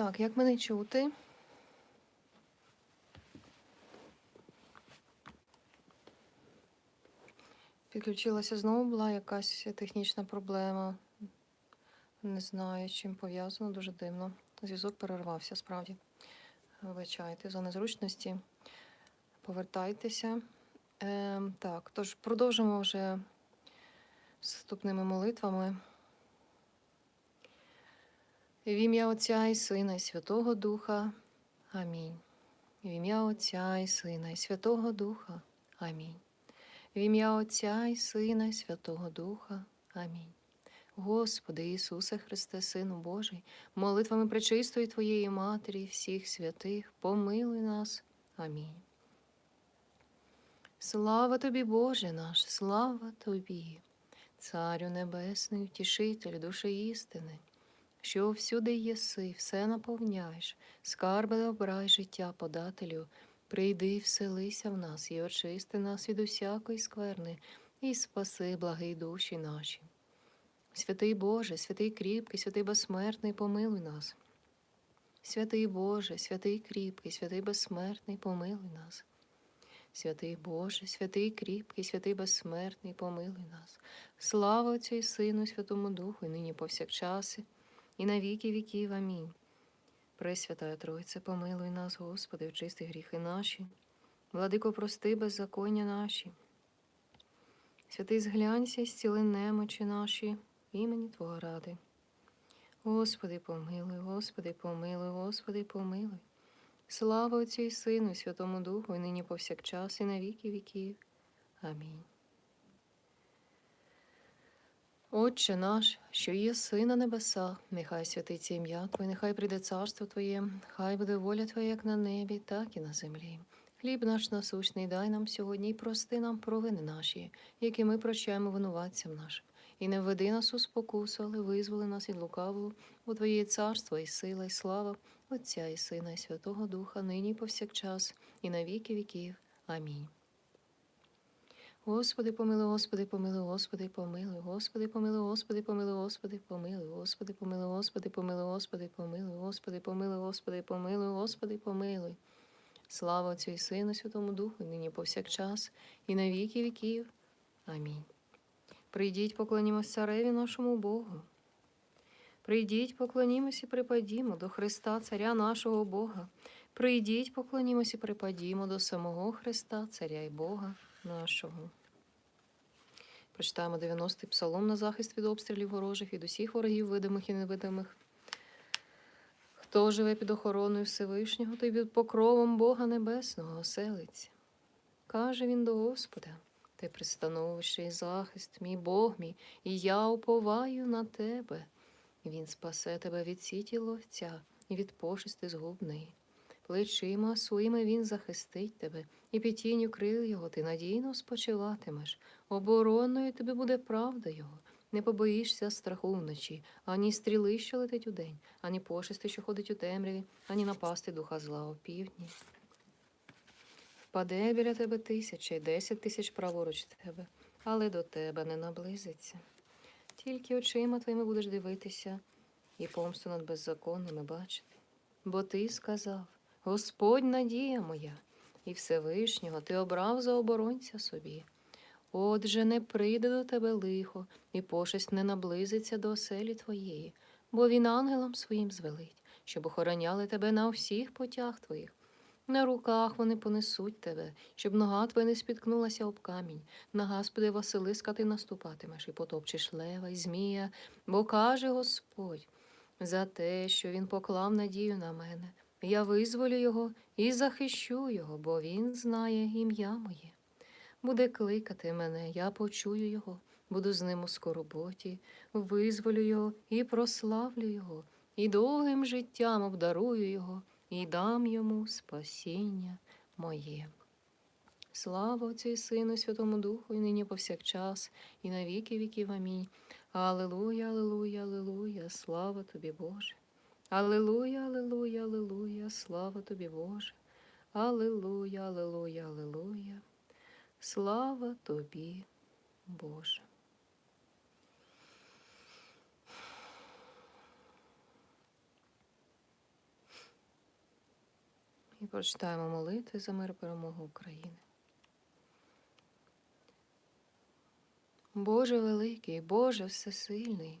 Так, як мене чути? Підключилася знову, була якась технічна проблема. Не знаю, з чим пов'язано, дуже дивно. Зв'язок перервався, справді. Вибачайте за незручності. Повертайтеся. Ем, так, тож продовжимо вже з вступними молитвами. В ім'я Отця і Сина, і Святого Духа. Амінь. В ім'я Отця і Сина, і Святого Духа. Амінь. В ім'я Отця і Сина, і Святого Духа. Амінь. Господи Ісусе Христе, Сину Божий, молитвами пречистої Твоєї Матері, всіх святих, помилуй нас. Амінь. Слава тобі, Боже наш, слава тобі, Царю Небесний, втішитель душі істини, що всюди єси, все наповняєш, скарби обрай життя подателю, прийди, вселися в нас і очисти нас від усякої скверни, і спаси, благий душі наші. Святий Боже, святий кріпкий, святий безсмертний, помилуй нас. Святий Боже, святий кріпкий, святий безсмертний, помилуй нас. Святий Боже, святий кріпкий, святий безсмертний, помилуй нас. Слава Отцю і Сину, Святому Духу, і нині повсякчаси, і на віки віків. Амінь. Пресвятая Тройце, помилуй нас, Господи, очисти гріхи наші, владико, прости беззаконня наші. Святий зглянься, зціли немочі наші, імені Твого ради. Господи, помилуй, Господи, помилуй, Господи, помилуй. Слава Отцю і Сину, і Святому Духу, і нині повсякчас, і на віки віків. Амінь. Отче наш, що є си на небесах, нехай святиться ім'я Твоє, нехай прийде царство Твоє, хай буде воля Твоя, як на небі, так і на землі. Хліб наш насущний дай нам сьогодні і прости нам провини наші, які ми прощаємо винуватцям нашим. І не введи нас у спокусу, але визволи нас від лукавого, бо Твоє царство і сила, і слава, Отця і Сина, і Святого Духа, нині і повсякчас, і на віки віків. Амінь. Господи, помилуй, Господи, помилуй, Господи, помилуй, Господи, помилуй, Господи, помилуй, Господи, помилуй, Господи, помилуй, Господи, помилуй, Господи, помилуй, Господи, помилуй, Господи, помилуй, Господи, помилуй. Слава Отцю і Сину, Святому Духу, нині повсякчас, і на віки віків. Амінь. Прийдіть, поклонімось цареві нашому Богу. Прийдіть, поклонімось і припадімо до Христа, Царя нашого Бога. Прийдіть, поклонімось і припадімо до самого Христа, Царя і Бога нашого. Прочитаємо 90-й псалом на захист від обстрілів ворожих, від усіх ворогів, видимих і невидимих. Хто живе під охороною Всевишнього, той під покровом Бога Небесного оселиться. Каже він до Господа, ти пристановище і захист, мій Бог мій, і я уповаю на тебе. Він спасе тебе від сіті ловця і від пошисти згубної. Плечима своїми він захистить тебе, і під тінню крил його ти надійно спочиватимеш. Обороною тобі буде правда його. Не побоїшся страху вночі, ані стріли, що летить удень, ані пошисти, що ходить у темряві, ані напасти духа зла у півдні. Впаде біля тебе тисяча й десять тисяч праворуч тебе, але до тебе не наблизиться. Тільки очима твоїми будеш дивитися і помсту над беззаконними бачити. Бо ти сказав: Господь надія моя, і Всевишнього ти обрав за оборонця собі. Отже, не прийде до тебе лихо, і пошесть не наблизиться до оселі твоєї, бо він ангелам своїм звелить, щоб охороняли тебе на всіх путях твоїх. На руках вони понесуть тебе, щоб нога твоя не спіткнулася об камінь. На Господи Василиска ти наступатимеш і потопчеш лева й змія, бо каже Господь за те, що він поклав надію на мене. Я визволю його і захищу його, бо він знає ім'я моє. Буде кликати мене, я почую його, буду з ним у скорботі, визволю його і прославлю його, і довгим життям обдарую його, і дам йому спасіння моє. Слава Отцю і Сину, Святому Духу, і нині повсякчас, і на віки віків. Амінь. Аллилуйя, аллилуйя, аллилуйя, слава тобі, Боже. Аллилуйя, аллилуйя, аллилуйя, слава тобі, Боже. Аллилуйя, аллилуйя, аллилуйя. Слава тобі, Боже. І Прочитаємо молитви за мир перемогу України. Боже великий, Боже всесильний.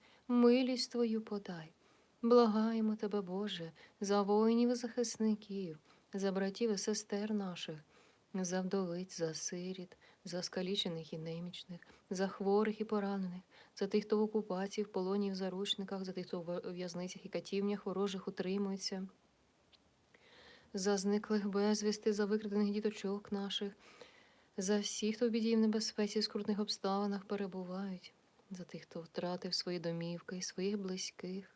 милість Твою подай. Благаємо Тебе, Боже, за воїнів і захисників, за братів і сестер наших, за вдовиць, за сиріт, за скалічених і немічних, за хворих і поранених, за тих, хто в окупації, в полоні в заручниках, за тих, хто в в'язницях і катівнях ворожих утримується, за зниклих безвісти, за викрадених діточок наших, за всіх, хто в біді і в небезпеці в скрутних обставинах перебувають, за тих, хто втратив свої домівки і своїх близьких,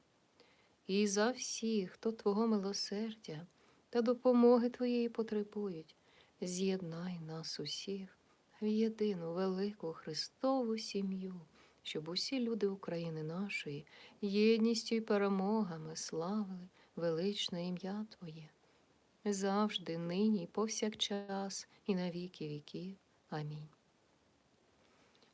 і за всіх, хто Твого милосердя та допомоги Твоєї потребують, з'єднай нас усіх в єдину велику Христову сім'ю, щоб усі люди України нашої єдністю і перемогами славили величне ім'я Твоє. Завжди, нині, повсякчас, і на віки віків. Амінь.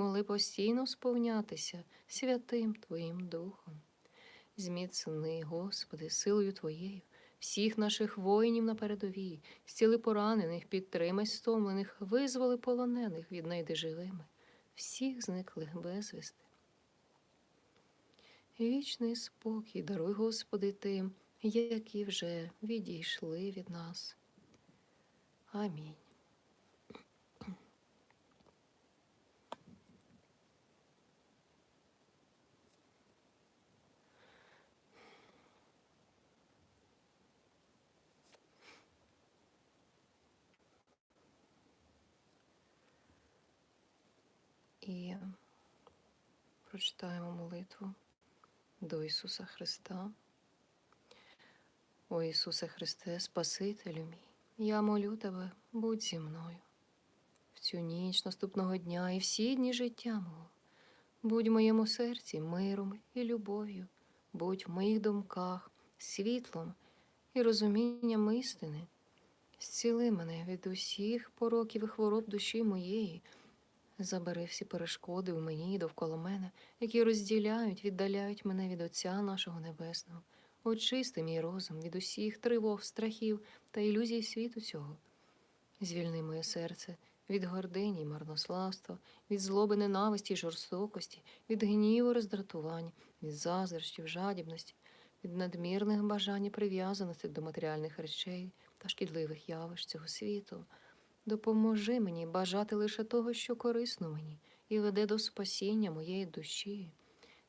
могли постійно сповнятися святим Твоїм Духом. Зміцни, Господи, силою Твоєю, всіх наших воїнів на передовій, зціли поранених, підтримай стомлених, визволи полонених, віднайди живими, всіх зниклих безвісти. Вічний спокій даруй, Господи, тим, які вже відійшли від нас. Амінь. І прочитаємо молитву до Ісуса Христа. О Ісусе Христе, Спасителю мій, я молю Тебе, будь зі мною. В цю ніч наступного дня і всі дні життя мого. Будь в моєму серці миром і любов'ю, будь в моїх думках, світлом і розумінням істини. Зціли мене від усіх пороків і хвороб душі моєї. Забери всі перешкоди у мені і довкола мене, які розділяють, віддаляють мене від Отця нашого Небесного. Очисти мій розум від усіх тривог, страхів та ілюзій світу цього. Звільни моє серце від гордині й марнославства, від злоби ненависті й жорстокості, від гніву, роздратувань, від заздрощів, жадібності, від надмірних бажань і прив'язаності до матеріальних речей та шкідливих явищ цього світу. Допоможи мені бажати лише того, що корисно мені, і веде до спасіння моєї душі.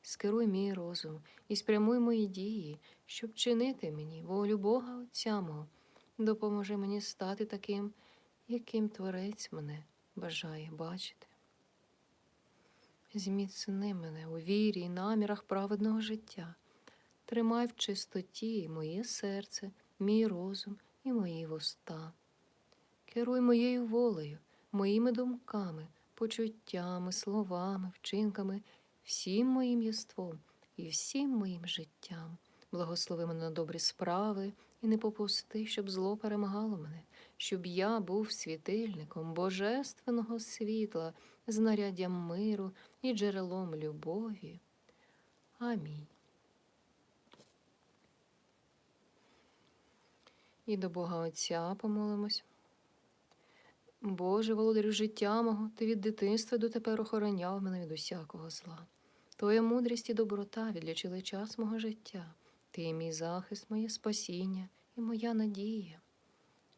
Скеруй мій розум і спрямуй мої дії, щоб чинити мені волю Бога Отця мого. Допоможи мені стати таким, яким Творець мене бажає бачити. Зміцни мене у вірі і намірах праведного життя. Тримай в чистоті моє серце, мій розум і мої вуста. Керуй моєю волею, моїми думками, почуттями, словами, вчинками, всім моїм єством і всім моїм життям. Благослови мене на добрі справи і не попусти, щоб зло перемагало мене, щоб я був світильником божественного світла, знаряддям миру і джерелом любові. Амінь. І до Бога Отця помолимось. Боже, володарю життя мого, ти від дитинства дотепер охороняв мене від усякого зла. Твоя мудрість і доброта відлічили час мого життя. Ти мій захист, моє спасіння і моя надія.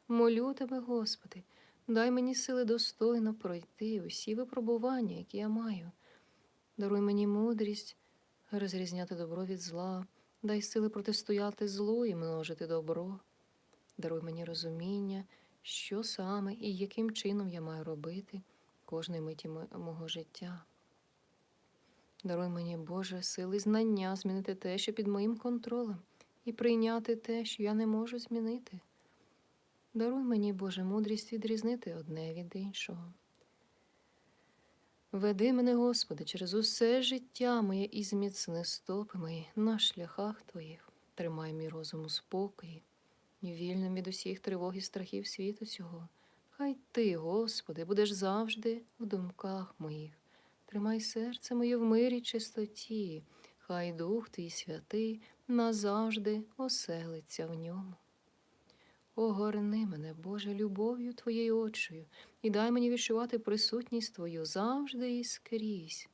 Молю тебе, Господи, дай мені сили достойно пройти усі випробування, які я маю. Даруй мені мудрість розрізняти добро від зла, дай сили протистояти злу і множити добро. Даруй мені розуміння, що саме і яким чином я маю робити кожної миті мого життя. Даруй мені, Боже, сили знання змінити те, що під моїм контролем, і прийняти те, що я не можу змінити. Даруй мені, Боже, мудрість відрізнити одне від іншого. Веди мене, Господи, через усе життя моє і зміцни стопи мої на шляхах Твоїх. Тримай мій розум у спокої, вільним від усіх тривог і страхів світу цього. Хай Ти, Господи, будеш завжди в думках моїх. Тримай серце моє в мирі чистоті, хай Дух Твій святий назавжди оселиться в ньому. Огорни мене, Боже, любов'ю Твоєю очею, і дай мені відчувати присутність Твою завжди і скрізь.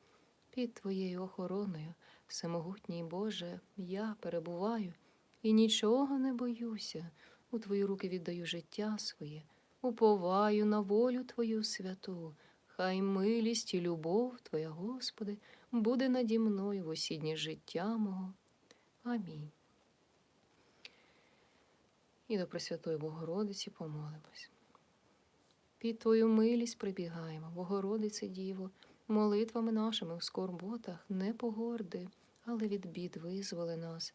Під Твоєю охороною, всемогутній Боже, я перебуваю і нічого не боюся. У Твої руки віддаю життя своє, уповаю на волю Твою святу. Хай милість і любов Твоя, Господи, буде наді мною в усі дні життя мого. Амінь. І до Пресвятої Богородиці помолимось. Під Твою милість прибігаємо, Богородице Діво, молитвами нашими в скорботах не погорди, але від бід визволи нас,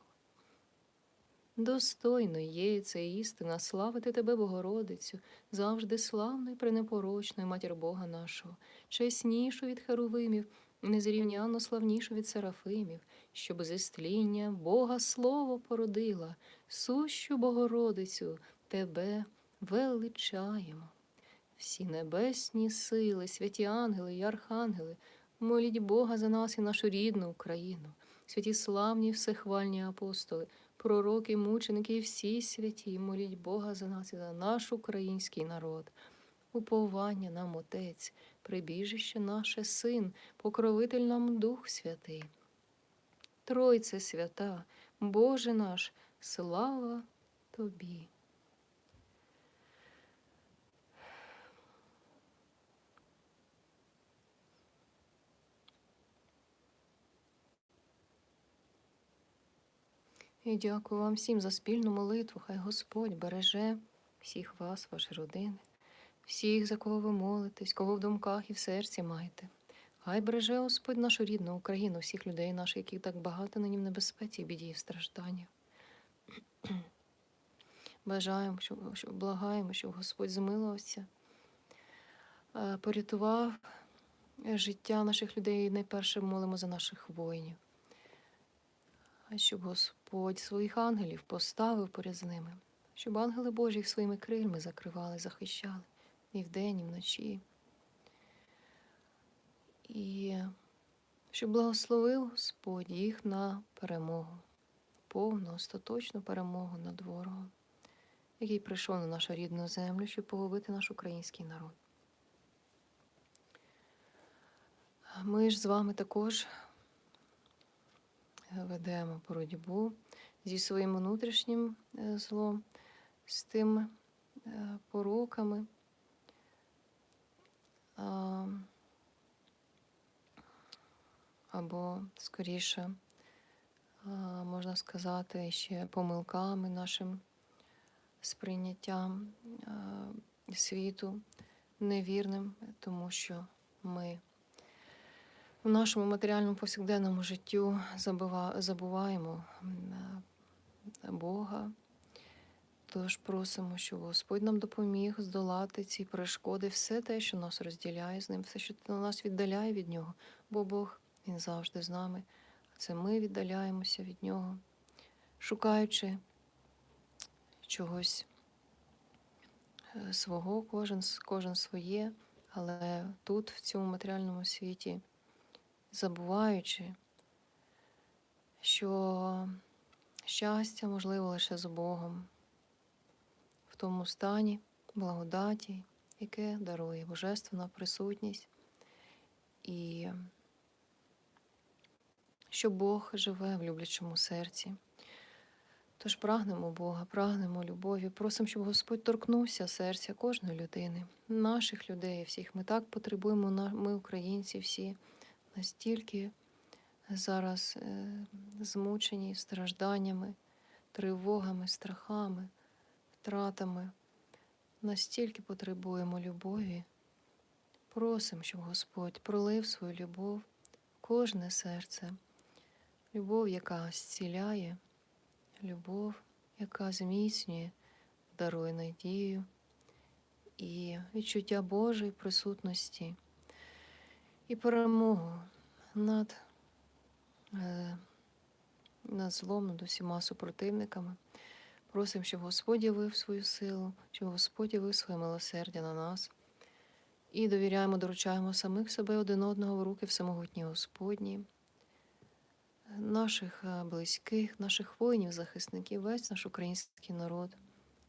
Достойно є це істина славити тебе, Богородицю, завжди славною, пренепорочною матір Бога нашого, чеснішу від херувимів, незрівняно славнішу від серафимів, щоб зі стління Бога Слово породила, сущу Богородицю, тебе величаємо. Всі небесні сили, святі ангели і архангели, моліть Бога за нас і нашу рідну Україну, святі славні всехвальні апостоли, пророки, мученики і всі святі, моліть Бога за нас і за наш український народ. Уповання нам Отець, прибіжище наше Син, покровитель нам Дух Святий. Тройце свята, Боже наш, слава Тобі. І дякую вам всім за спільну молитву. Хай Господь береже всіх вас, ваші родини, всіх, за кого ви молитесь, кого в думках і в серці маєте. Хай береже Господь нашу рідну Україну, всіх людей наших, яких так багато нині в небезпеці, біді і стражданнях. Бажаємо, щоб, щоб благаємо, щоб Господь змилувався, е, порятував життя наших людей. І Найперше молимо за наших воїнів. А щоб Господь своїх ангелів поставив поряд з ними, щоб ангели Божі їх своїми крильми закривали, захищали і вдень, і вночі. І щоб благословив Господь їх на перемогу, повну, остаточну перемогу над ворогом, який прийшов на нашу рідну землю, щоб погубити наш український народ. Ми ж з вами також ведемо боротьбу зі своїм внутрішнім е, злом, з тим е, пороками. Або скоріше, можна сказати, ще помилками нашим сприйняттям світу невірним, тому що ми в нашому матеріальному повсякденному життю забуваємо е, Бога. Тож просимо, щоб Господь нам допоміг здолати ці перешкоди, все те, що нас розділяє з ним, все, що нас віддаляє від нього, бо Бог Він завжди з нами. А це ми віддаляємося від нього, шукаючи чогось е, свого, кожен, кожен своє, але тут, в цьому матеріальному світі, забуваючи, що щастя можливо лише з Богом, в тому стані благодаті, яке дарує Божественна присутність, і що Бог живе в люблячому серці. Тож прагнемо Бога, прагнемо любові, просимо, щоб Господь торкнувся серця кожної людини, наших людей, всіх. Ми так потребуємо, ми, українці, всі настільки зараз е, змучені стражданнями, тривогами, страхами, втратами. Настільки потребуємо любові. Просимо, щоб Господь пролив свою любов в кожне серце, любов, яка зціляє, любов, яка зміцнює, дарує надію і відчуття Божої присутності і перемогу над, е, над злом, над усіма супротивниками. Просимо, щоб Господь явив свою силу, щоб Господь явив своє милосердя на нас. І довіряємо, доручаємо самих себе один одного в руки всемогутні Господні, наших е, близьких, наших воїнів, захисників, весь наш український народ.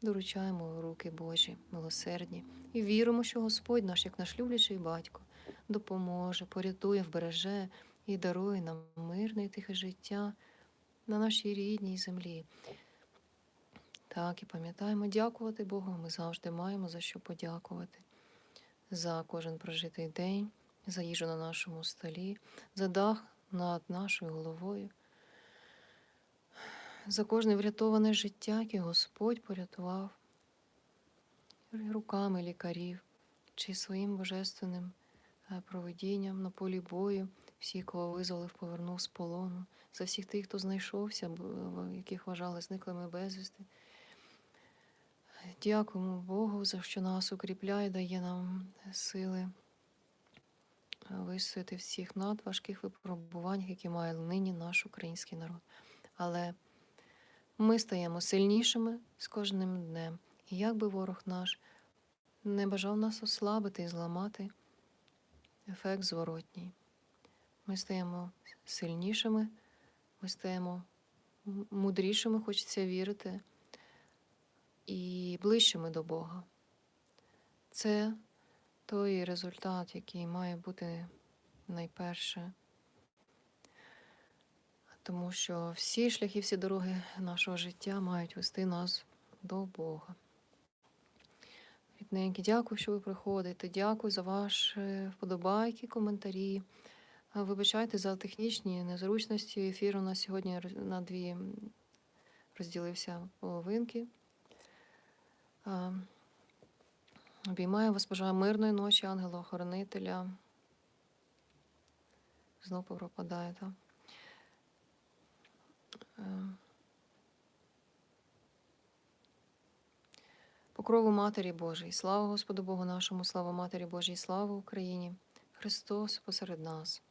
Доручаємо в руки Божі, милосердні, і віримо, що Господь наш, як наш люблячий батько, допоможе, порятує, вбереже і дарує нам мирне і тихе життя на нашій рідній землі. Так, і пам'ятаємо, дякувати Богу. Ми завжди маємо за що подякувати за кожен прожитий день, за їжу на нашому столі, за дах над нашою головою, за кожне врятоване життя, яке Господь порятував руками лікарів чи своїм божественним е, провидінням на полі бою, всі, кого визволив, повернув з полону, за всіх тих, хто знайшовся, яких вважали зниклими безвісти. Дякуємо Богу за що нас укріпляє, дає нам сили е, вистояти всіх надважких випробуваннях, які має нині наш український народ. Але ми стаємо сильнішими з кожним днем. І як би ворог наш не бажав нас ослабити і зламати, ефект зворотній. Ми стаємо сильнішими, ми стаємо мудрішими, хочеться вірити і ближчими до Бога. Це той результат, який має бути найперше. Тому що всі шляхи, всі дороги нашого життя мають вести нас до Бога. Рідненькі, дякую, що ви приходите. Дякую за ваші вподобайки, коментарі. Вибачайте за технічні незручності. Ефір у нас сьогодні на дві розділився половинки. Обіймаю вас, бажаю мирної ночі, ангела-охоронителя. Знову пропадає, так? Е, Покрову Матері Божій, слава Господу Богу нашому, слава Матері Божій, слава Україні! Христос посеред нас.